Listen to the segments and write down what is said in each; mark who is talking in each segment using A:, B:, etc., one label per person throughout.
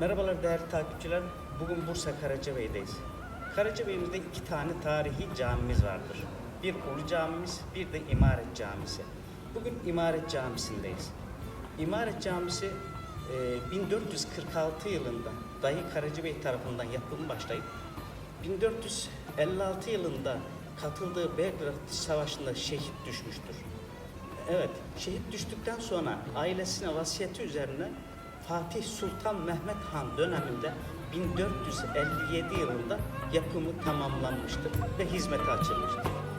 A: Merhabalar değerli takipçiler. Bugün Bursa Karacabey'deyiz. Karacabey'imizde iki tane tarihi camimiz vardır. Bir Ulu Camimiz, bir de İmaret Camisi. Bugün İmaret Camisi'ndeyiz. İmaret Camisi e, 1446 yılında Dayı Karacabey tarafından yapımı başlayıp 1456 yılında katıldığı Belgrad Savaşı'nda şehit düşmüştür. Evet, şehit düştükten sonra ailesine vasiyeti üzerine Fatih Sultan Mehmet Han döneminde 1457 yılında yapımı tamamlanmıştır ve hizmete açılmıştır.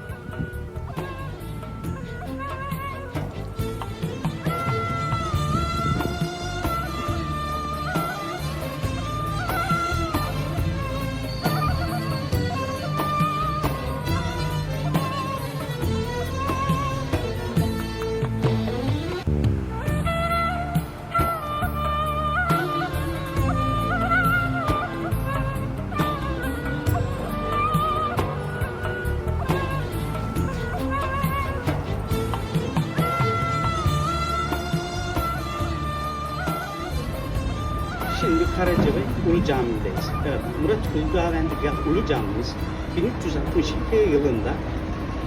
A: Şimdi Karacabey Ulu Camii'ndeyiz. Evet, Murat Uludağvendigah Ulu Camimiz 1362 yılında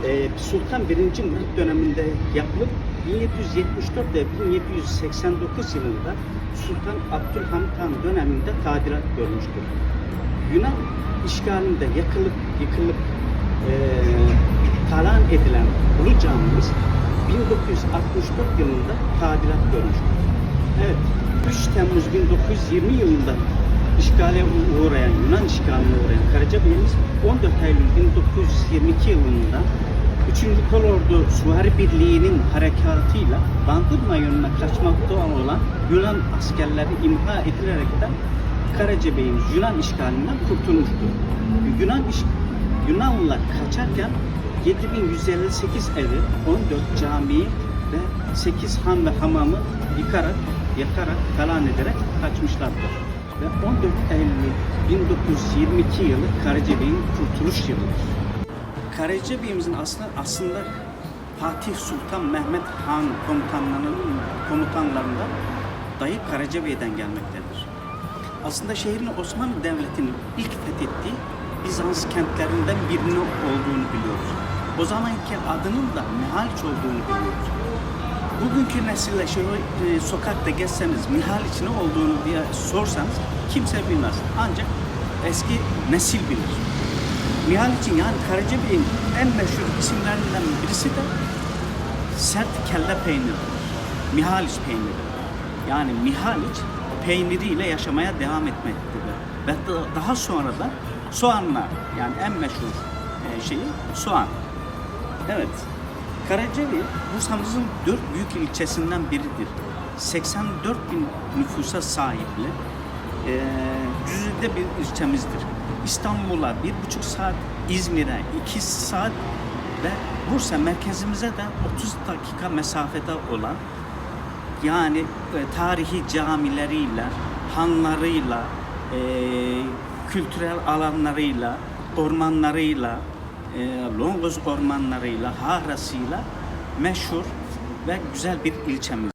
A: e, Sultan 1. Murat döneminde yapılıp 1774 ve 1789 yılında Sultan Abdülhamit Han döneminde tadilat görmüştür. Yunan işgalinde yakılıp yıkılıp e, talan edilen Ulu Camimiz 1964 yılında tadilat görmüştür. Evet, 3 Temmuz 1920 yılında işgale uğrayan, Yunan işgaline uğrayan Karacabeyimiz 14 Eylül 1922 yılında 3. Kolordu Süvari Birliği'nin harekatıyla Bandırma yönüne kaçmakta olan Yunan askerleri imha edilerekten Karacabeyimiz Yunan işgalinden kurtulmuştur. Yunan iş, Yunanlılar kaçarken 7158 evi, 14 camiyi ve 8 han ve hamamı yıkarak, yakarak, talan ederek kaçmışlardır. Ve 14 Eylül 1922 yılı Karacabey'in kurtuluş yılıdır. Karacabey'imizin aslında aslında Fatih Sultan Mehmet Han komutanlarının komutanlarından Dayı Karacabey'den gelmektedir. Aslında şehrin Osmanlı Devleti'nin ilk fethettiği Bizans kentlerinden birinin olduğunu biliyoruz. O zamanki adının da Mihaliç olduğunu biliyoruz. Bugünkü nesille şöyle e, sokakta gezseniz Mihaliç ne olduğunu diye sorsanız kimse bilmez. Ancak eski nesil bilir. Mihaliç'in yani Karacabey'in en meşhur isimlerinden birisi de sert kelle peyniri. Mihaliç peyniri. Yani Mihaliç peyniriyle yaşamaya devam etmektedir. Ve da- daha sonra da soğanla yani en meşhur e, şeyi soğan. Evet. Karacabey Bursa'mızın dört büyük ilçesinden biridir. 84 bin nüfusa sahipli e, cüzide bir ilçemizdir. İstanbul'a bir buçuk saat, İzmir'e iki saat ve Bursa merkezimize de 30 dakika mesafede olan yani e, tarihi camileriyle, hanlarıyla, e, kültürel alanlarıyla, ormanlarıyla, e, Longoz ormanlarıyla, Harasıyla meşhur ve güzel bir ilçemiz.